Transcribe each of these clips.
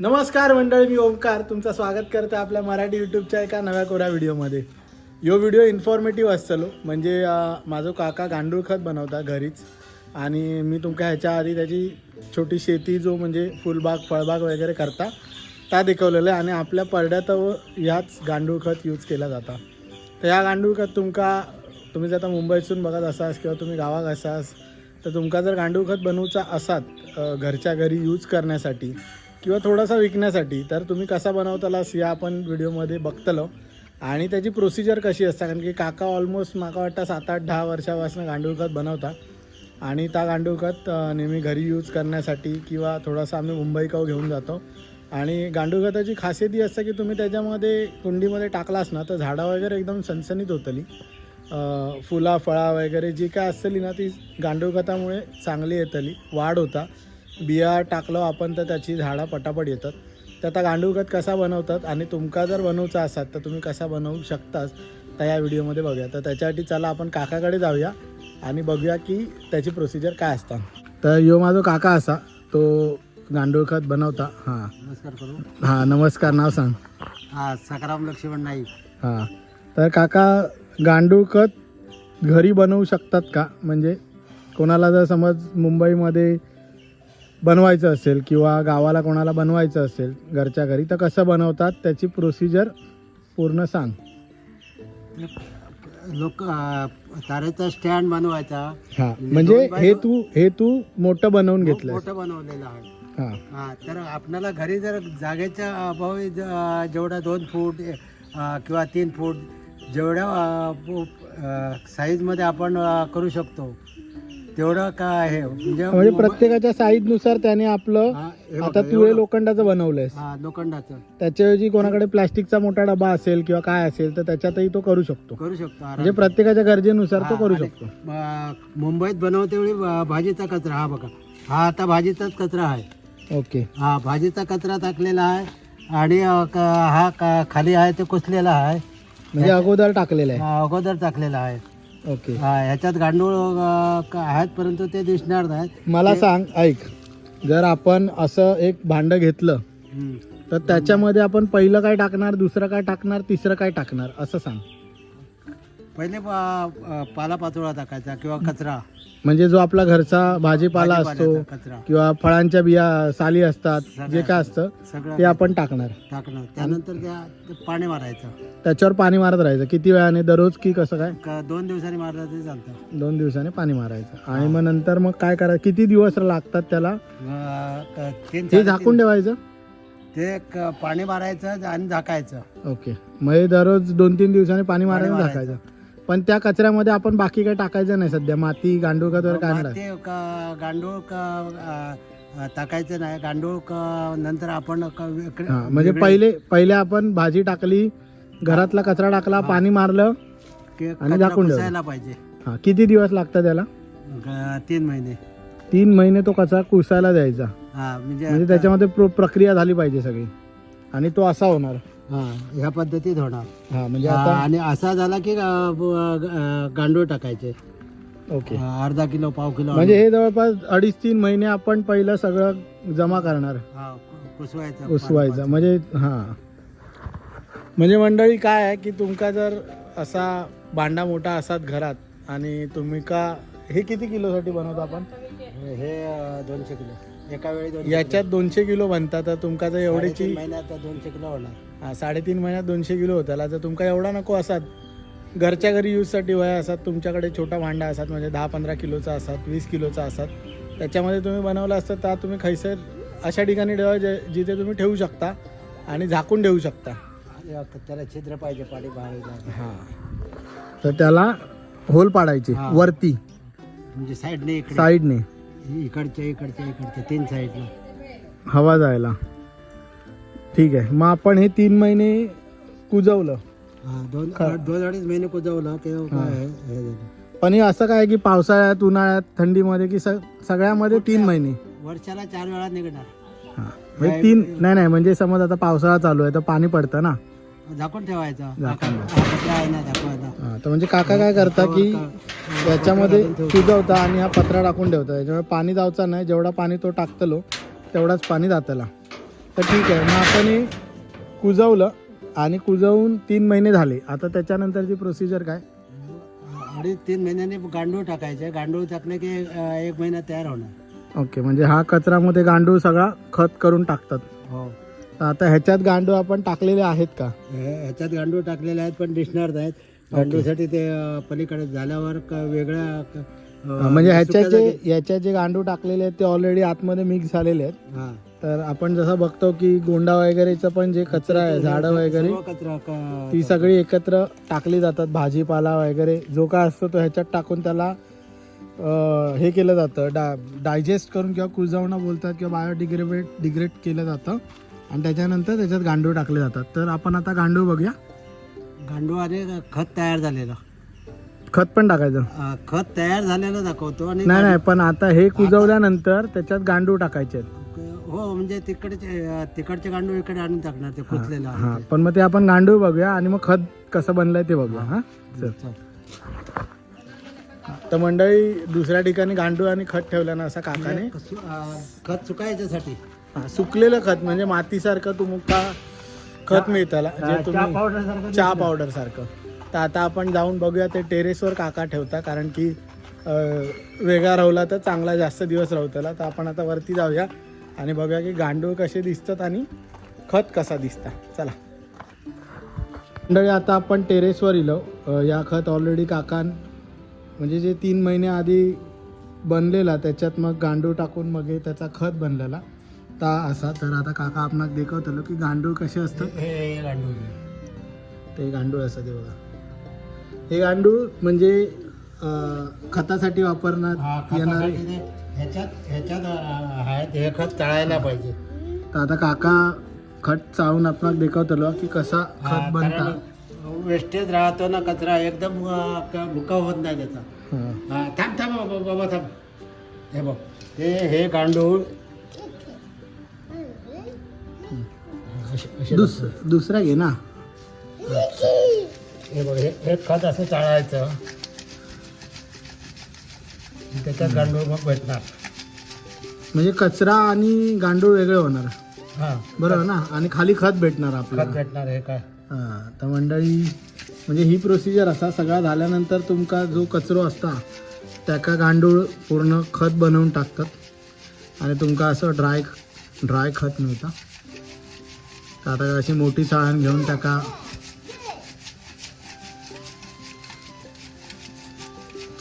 नमस्कार मंडळी मी ओमकार तुमचं स्वागत करते आपल्या मराठी यूट्यूबच्या एका नव्या कोऱ्या व्हिडिओमध्ये. यो व्हिडिओ इन्फॉर्मेटिव्ह असतलो म्हणजे माझं माझो काका गांडूळ खत बनवता घरीच. आणि मी तुमका ह्याच्या आधी त्याची छोटी शेती जो म्हणजे फुलबाग फळबाग वगैरे करता त्या दाखवलेलं आहे. आणि आपल्या परड्यात ह्याच गांडूळ खत यूज केला जाता. तर ह्या गांडूळ खत तुमका तुम्ही जर आता मुंबईतून बघत असास किंवा तुम्ही गावात असास तर तुमका जर गांडूळ खत बनवूचा असात घरच्या घरी यूज करण्यासाठी किंवा थोडासा विकण्यासाठी तर तुम्ही कसा बनवतालास या आपण व्हिडिओमध्ये बघतलो. आणि त्याची प्रोसिजर कशी असता? कारण की काका ऑलमोस्ट माका वाटतं सात आठ दहा वर्षापासून गांडूळ खत बनवता आणि त्या गांडूळ खत नेहमी घरी यूज करण्यासाठी किंवा थोडासा आम्ही मुंबई काव घेऊन जातो. आणि गांडूळ खताची खासियत ही असतं की तुम्ही त्याच्यामध्ये कुंडीमध्ये टाकलास ना तर झाडं वगैरे एकदम सनसनीत होतली. फुला फळा वगैरे जी काय असतली ना ती गांडूळ खतामुळे चांगली येतली. वाढ होता. बिया टाकलो आपण तर त्याची झाडं पटापट येतात. तर आता गांडूळ खत कसा बनवतात आणि तुमका जर बनवचा असाल तर तुम्ही कसा बनवू शकतास? तर या व्हिडिओमध्ये बघूया. तर त्याच्यासाठी चला आपण काकाकडे जाऊया आणि बघूया की त्याची प्रोसिजर काय असता तर यो माझा काका असा तो गांडूळ खत बनवता. हां. नमस्कार करू. हां नमस्कार नाव सांग. हा सकाराम लक्ष्मण नाईक. हां. तर काका गांडूळ खत घरी बनवू शकतात का? म्हणजे कोणाला जर समज मुंबईमध्ये बनवायचं असेल किंवा गावाला कोणाला बनवायचं असेल घरच्या घरी तर कसं बनवतात त्याची प्रोसिजर पूर्ण सांग. लोक तारेचा स्टँड बनवायचा. हां म्हणजे हे तू हे तू मोठं बनवून घेतलं मोठं बनवलेलं आहे. हां. तर आपल्याला घरी जर जागेच्या अभावी जेवढा दोन फूट किंवा तीन फूट जेवढ्या साईजमध्ये आपण करू शकतो तेवढं काय आहे? म्हणजे म्हणजे प्रत्येकाच्या साईजनुसार त्याने आपलं आता तू हे लोखंडाचं बनवलंयस हा लोखंडाचं. त्याच्याऐवजी कोणाकडे प्लास्टिकचा मोठा डबा असेल किंवा काय असेल तर त्याच्यातही तो करू शकतो. करू शकतो म्हणजे. प्रत्येकाच्या गरजेनुसार तो करू शकतो. मुंबईत बनवते वेळी भाजीचा कचरा हा बघा. हा आता भाजीचाच कचरा आहे. ओके. हा भाजीचा कचरा टाकलेला आहे आणि हा खाली आहे ते कुसलेला आहे. म्हणजे अगोदर टाकलेलं आहे. अगोदर टाकलेला आहे. ओके. हा, ह्याच्यात गांडूळ अ, क- आहेत परंतु ते दिसणार नाहीत. मला सांग ऐक. जर आपण असं एक भांड घेतलं हम्म. तर त्याच्यामध्ये आपण पहिलं काय टाकणार दुसरं काय टाकणार तिसरं काय टाकणार? असं सांग. पहिले प- अ, पालापाचोळा टाकायचा किंवा कचरा. म्हणजे जो आपला घरचा भाजीपाला असतो भाजीपाल्याचा कचरा. किंवा फळांच्या बिया साली असतात जे काय असतं ते आपण टाकणार. टाकणं त्यानंतर त्या ते पाणी मारायचं. त्याच्यावर पाणी मारत राहायचं. किती वेळाने दररोज की कसं काय? क- दोन दिवसांनी मारलं तरी चालतं. दोन दिवसाने पाणी मारायचं. आणि मग नंतर मग काय करायचं? किती दिवस लागतात त्याला? अ, क- तीन हे साडेतीन- झाकून ठेवायचं? ते क- पाणी मारायचं आणि झाकायचं. ओके. मग हे दररोज दोन तीन दिवसाने पाणी मारायला मारायचं. टाकायचं पण त्या कचऱ्यामध्ये आपण बाकी काही टाकायचं नाही सध्या. माती गांडूळ खत वगैरे काय क- गांडूळ क- अ, अ, टाकायचं नाही. गांडूळ क- नंतर आपण क- वेगळे- हा म्हणजे वेगळे पहिले पहिले आपण भाजी टाकली घरातला कचरा टाकला पाणी मारलं के- आणि कचरा झाकून ठेवलं. पुसायला पाहिजे. हा किती दिवस लागतात त्याला ग- तीन महिने. तीन महिने तो कचरा कुसायला द्यायचा. हा म्हणजे म्हणजे त्याच्यामध्ये प्रो- प्रक्रिया झाली पाहिजे सगळी. आणि तो असा होणार. हा ह्या पद्धतीत होणार. हा म्हणजे हा, आता आणि असा झाला की अ, ब- अ, गांडूळ टाकायचे. ओके. अ, अर्धा किलो पाव किलो म्हणजे हे जवळपास अडीच तीन महिने आपण पहिलं सगळं जमा करणार. हा, कु- कुसवायचं. उसवायचा म्हणजे हा. म्हणजे मंडळी काय आहे की तुमका जर असा भांडा मोठा असात घरात आणि तुम्ही का हे किती किलोसाठी बनवतो आपण? हे हे, अ, दोनशे किलो. एका वेळी दोनशे याच्यात दोनशे किलो बनतात. तर तुमका जर किलो. एवढीची साडेतीन महिन्यात दोनशे किलो होणार. हा साडेतीन महिन्यात दोनशे किलो होताला तर तुमका एवढा नको असात. घरच्या घरी यूजसाठी वया असतात तुमच्याकडे छोटा भांडा असतात म्हणजे दहा पंधरा किलोचा असतात वीस किलोचा असतात त्याच्यामध्ये तुम्ही बनवलं असतं तर तुम्ही खैसर अशा ठिकाणी ठेवा जे जिथे तुम्ही ठेवू शकता आणि झाकून ठेवू शकता. आणि आता त्याला छिद्र पाहिजे पाणी बाहेर. हां. तर त्याला होल पाडायचे हा. वरती. म्हणजे साईडने इकडे. साईडने. इकडच्या इकडच्या इकडच्या तीन साईडला. हवा जायला. ठीक आहे. मग आपण हे तीन महिने कुजवलं. हा दोन खा. दोन अडीच महिने कुजवलं ते. काय हे झालं. पण हे असं काय की पावसाळ्यात उन्हाळ्यात थंडीमध्ये की स- सगळ्यामध्ये तीन महिने? वर्षाला चार वेळा निघणार. हां. म्हणजे तीन नाही नाही म्हणजे समज आता पावसाळा चालू आहे तर पाणी पडतं ना? झाकून ठेवायचं. झाकून हा, कचरा आहे ना झाकवायचा हां तर म्हणजे काका काय करता की त्याच्यामध्ये कुजवता आणि हा पत्रा टाकून ठेवता. त्याच्यामुळे पाणी जावचा नाही जेवढा पाणी तो टाकतलो तेवढाच पाणी जातला. तर ठीक आहे मग आपण हे कुजवलं आणि कुजवून तीन महिने झाले. आता त्याच्यानंतरची प्रोसिजर काय? अडीच तीन महिन्याने गांडूळ टाकायचे. गांडूळ टाकले की एक महिना तयार होणार. ओके म्हणजे हा कचरामध्ये गांडूळ सगळा खत करून टाकतात. हो. तर आता ह्याच्यात गांडूळ आपण टाकलेले आहेत का? ह्याच्यात गांडूळ टाकलेले आहेत पण दिसणार नाहीत. गांडूळसाठी ते अं, पलीकडे झाल्यावर क- वेगळ्या क- अं, म्हणजे ह्याच्यात सुक्या जे जागी- ह्याच्यात जे गांडूळ टाकलेले आहेत ते ऑलरेडी आतमध्ये मिक्स झालेले आहेत. हा. तर आपण जसं बघतो की गोंडा वगैरेचा पण जे कचरा आहे झाडं वगैरे सर्व कचरा क- ती सगळी एकत्र टाकली जातात भाजीपाला वगैरे. जो काय असतो तो ह्याच्यात टाकून त्याला अं, हे केलं जातं डा डायजेस्ट करून किंवा कुजवणं बोलतात किंवा बायोडिग्रेडेट डिग्रेड केलं जातं. आणि त्याच्यानंतर त्याच्यात गांडूळ टाकले जातात. तर आपण आता गांडूळ बघूया. गांडूळ आणि खत तयार झालेलं. खत पण टाकायचं? अं, खत तयार झालेलं दाखवतो आणि नाही नाही पण आता हे कुजवल्यानंतर त्याच्यात गांडूळ टाकायचे आहेत. हो म्हणजे तिकडचे अं, तिकडचे गांडूळ इकडे आणून टाकणार ते कुचलेलं हा. पण मग ते आपण गांडूळ बघूया आणि मग खत कसं बनलंय ते बघूया हा? चल. चल. तर मंडळी दुसऱ्या ठिकाणी गांडूळ आणि खत ठेवलं ना असं काकाने? सु- अं, खत सुकायच्यासाठी. हा, सुकलेलं खत म्हणजे मातीसारखं तुमका खत मिळतं जे तुम्ही चहा पावडर सारखं तर आता आपण जाऊन बघूया ते टेरेसवर काका ठेवता कारण की वेगळा राहला तर चांगला जास्त दिवस राहतला तर आपण आता वरती जाऊया आणि बघूया की गांडूळ कसे दिसतात आणि खत कसा दिसता. चला. मंडळी आता आपण टेरेसवर इलो. या खत ऑलरेडी काकान म्हणजे जे तीन महिने आधी बनलेला त्याच्यात मग गांडूळ टाकून मग त्याचा खत बनलेला. ता असा तर आता काका आपणाक दाखवतलो की गांडूळ कसे असतात हे गांडूळ. ते गांडूळ असं ते बघा. हे गांडूळ म्हणजे खतासाठी वापरण्यात येणारे ह्याच्यात ह्याच्यात आहेत हे खत तळायला पाहिजे. तर आता काका खत चाळून आपणाक दाखवतलो की कसा खत बनता? वेस्टेज राहतो ना कचरा एकदम अं, क- मुका होत नाही त्याचा. थांब थांब बाबा थांब. हे बघ हे हे गांडूळ दुस दुसरा घे ना. हे बघ हे खत असं चाळायचं. त्याच्यात गांडूळ मग भेटणार. म्हणजे कचरा आणि गांडूळ वेगळे होणार. हा. बरोबर ना? आणि खाली खत भेटणार खत आपल्याला. भेटणार हे काय हा तर मंडळी म्हणजे ही प्रोसिजर असा सगळा झाल्यानंतर तुमका जो कचरो असता त्याका गांडूळ पूर्ण खत बनवून टाकतात. आणि तुमका असं ड्राय ड्राय खत मिळतं. तर आता अशी मोठी चाळण घेऊन त्याका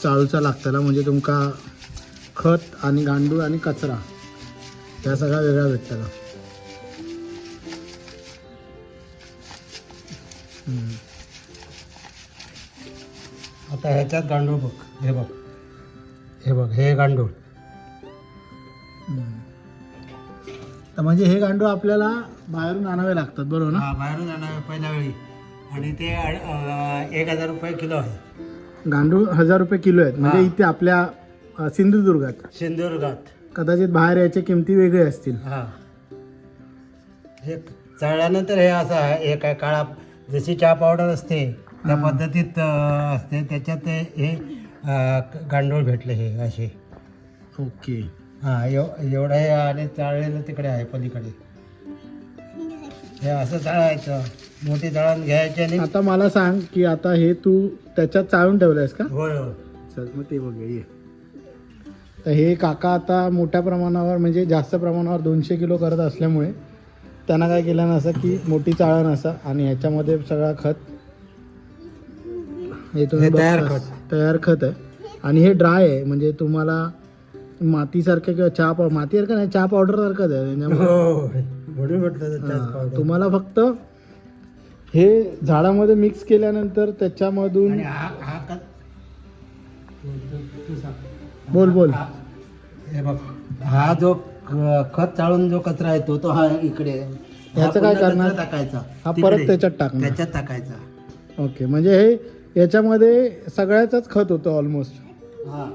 चाळूचा लागतला म्हणजे तुमका खत आणि गांडूळ आणि कचरा ह्या सगळा वेगळा भेटतला. आता ह्याच्यात गांडूळ बघ हे बघ हे बघ हे गांडूळ. तर म्हणजे हे गांडूळ आपल्याला बाहेरून आणावे लागतात बरोबर ना? हा बाहेरून आणावे पहिल्या वेळी आणि ते अं, एक हजार रुपये किलो आहे. गांडूळ हजार रुपये किलो आहेत. म्हणजे. इथे आपल्या अ, सिंधुदुर्गात. सिंधुदुर्गात. कदाचित बाहेर याच्या किमती वेगळे असतील. हा. हे चाळल्यानंतर हे असं आहे हे काय काळा जशी चहा पावडर असते त्या हा. पद्धतीत अं, असते. त्याच्यात ते हे अं, गांडूळ भेटले हे असे. ओके. हा एव एवढं हे आणि चाळलेलं तिकडे आहे पलीकडे. हे असं चाळायचं. मोठी चाळण घ्यायची आणि आता मला सांग की आता हे तू त्याच्यात चाळून ठेवलंयस का? होय होय. चल मग ते बघूया ये. तर हे काका आता मोठ्या प्रमाणावर म्हणजे जास्त प्रमाणावर दोनशे किलो करत असल्यामुळे त्यांना काय केलं ना असं की मोठी चाळण असं आणि ह्याच्यामध्ये सगळा खत हे तुम्ही तयार. खत. तयार खत आहे. आणि हे ड्राय आहे म्हणजे तुम्हाला मातीसारखं किंवा चहा पाव मातीसारखं नाही चहा पावडर सारखंच आहे त्याच्यामुळे होय. म्हणून म्हटलं तर चहाच हा, पावडर. तुम्हाला फक्त हे झाडामध्ये मिक्स केल्यानंतर त्याच्यामधून आणि हा हा कच- तू सांग. बोल बोल हा- हे बघ हा जो क- खत चाळून जो कचरा येतो तो हा इकडे हा याचं काय पुन्हा करणार? कचरा टाकायचा हा तिकडे. परत त्याच्यात टाकणार त्याच्यात टाकायचा ओके म्हणजे हे याच्यामध्ये सगळ्याचाच खत होतं ऑलमोस्ट हा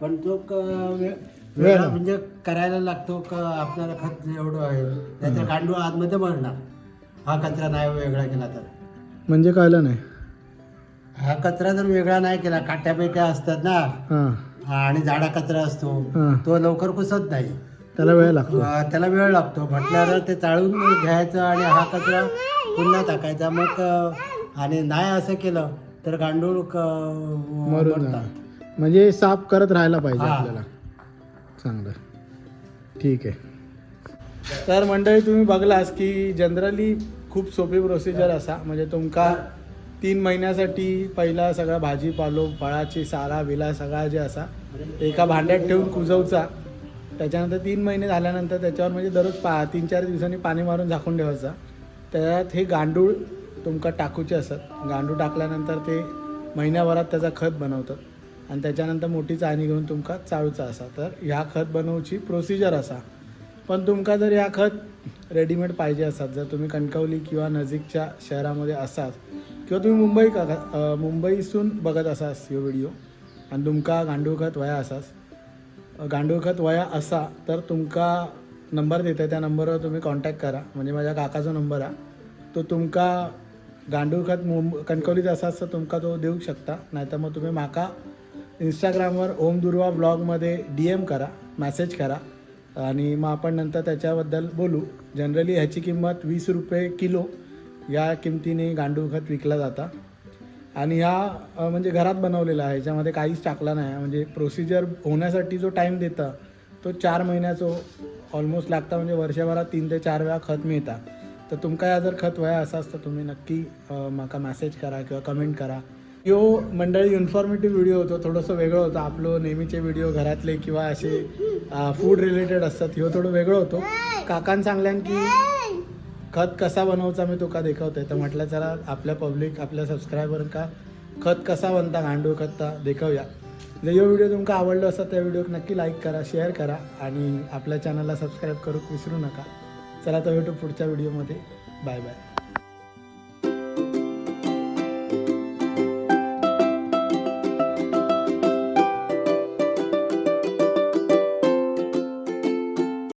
पण तो क- वे-. वेगळा म्हणजे करायला लागतो का आपल्याला खत एवढं आहे? नाहीतर गांडूळ आतमध्ये भरणार हा कचरा नाही वेगळा केला तर. म्हणजे कळलं नाही? हा कचरा जर वेगळा नाही केला काट्या पेट्या असतात ना हा, आणि झाडा कचरा असतो हां. तो लवकर कुसत नाही. त्याला वेळ लागतो. अ, त्याला वेळ लागतो. म्हटल्यावर ते चाळून घ्यायचं आणि हा कचरा पुन्हा टाकायचा. मग अ, आणि नाही असं केलं तर गांडूळ क- मरून मरतात. जाणार. म्हणजे साफ करत राहायला पाहिजे हा. आपल्याला. चांगलं. ठीक आहे. तर मंडळी तुम्ही बघलास की जनरली खूप सोपी प्रोसिजर असा. म्हणजे तुमका तीन महिन्यासाठी पहिला सगळा भाजीपालो फळाची साला विला सगळा जे असा एका भांड्यात ठेवून कुजवचा. त्याच्यानंतर तीन महिने झाल्यानंतर त्याच्यावर म्हणजे दररोज पा तीन चार दिवसांनी पाणी मारून झाकून ठेवायचा. त्यात हे गांडूळ तुमका टाकूचे असत गांडूळ टाकल्यानंतर ते महिन्याभरात त्याचा खत बनवतात. आणि त्याच्यानंतर मोठी चाळणी घेऊन तुमकां चाळूचा असा. तर ह्या खत बनवची प्रोसिजर असा. पण तुमका जर ह्या खत रेडीमेड पाहिजे असतात जर तुम्ही कणकवली किंवा नजीकच्या शहरामध्ये असाल किंवा तुम्ही मुंबई का मुंबईसून बघत असास ह्यो व्हिडिओ आणि तुमका गांडूळ खत वया असास गांडूळ खत वया असा तर तुमका नंबर देते त्या नंबरवर तुम्ही कॉन्टॅक्ट करा. म्हणजे माझ्या काकाचा नंबर आहे तो तुमका गांडूळ खत मुंब कणकवलीत असाच तर तुमका तो देऊ शकता. नाहीतर मग तुम्ही माका इंस्टाग्रामवर ओम दुर्वा ब्लॉगमध्ये डी एम करा मॅसेज करा. आणि मग आपण नंतर त्याच्याबद्दल बोलू. जनरली ह्याची किंमत वीस रुपये किलो. या किमतीने गांडूळ खत विकला जाता. आणि ह्या म्हणजे घरात बनवलेला आहे. ह्याच्यामध्ये काहीच टाकला नाही. आहे. म्हणजे प्रोसिजर होण्यासाठी जो टाईम देता तो चार महिन्याचो ऑलमोस्ट लागता. म्हणजे वर्षभरात तीन ते चार वेळा खत मिळता. तर तुमका या जर खत वया असाच तर तुम्ही नक्की माका मॅसेज करा किंवा कमेंट करा. यो मंडळी इन्फॉर्मेटिव्ह व्हिडिओ होतो थोडंसं वेगळं होतं. आपलं नेहमीचे व्हिडिओ घरातले किंवा असे फूड रिलेटेड असतात ह्यो थोडं वेगळं होतो. काकान सांगल्यान की खत कसा बनवचा मी तुका देखवतोय. तर म्हटलं चला आपल्या पब्लिक आपल्या सबस्क्रायबर का खत कसा बनता गांडूळ खत ता देखवूया जर म्हणजे यो व्हिडिओ तुमका आवडलो असता त्या व्हिडिओ नक्की लाईक करा शेअर करा आणि आपल्या चॅनलला सबस्क्राईब करू विसरू नका. चला तर भेटू पुढच्या व्हिडिओमध्ये बाय बाय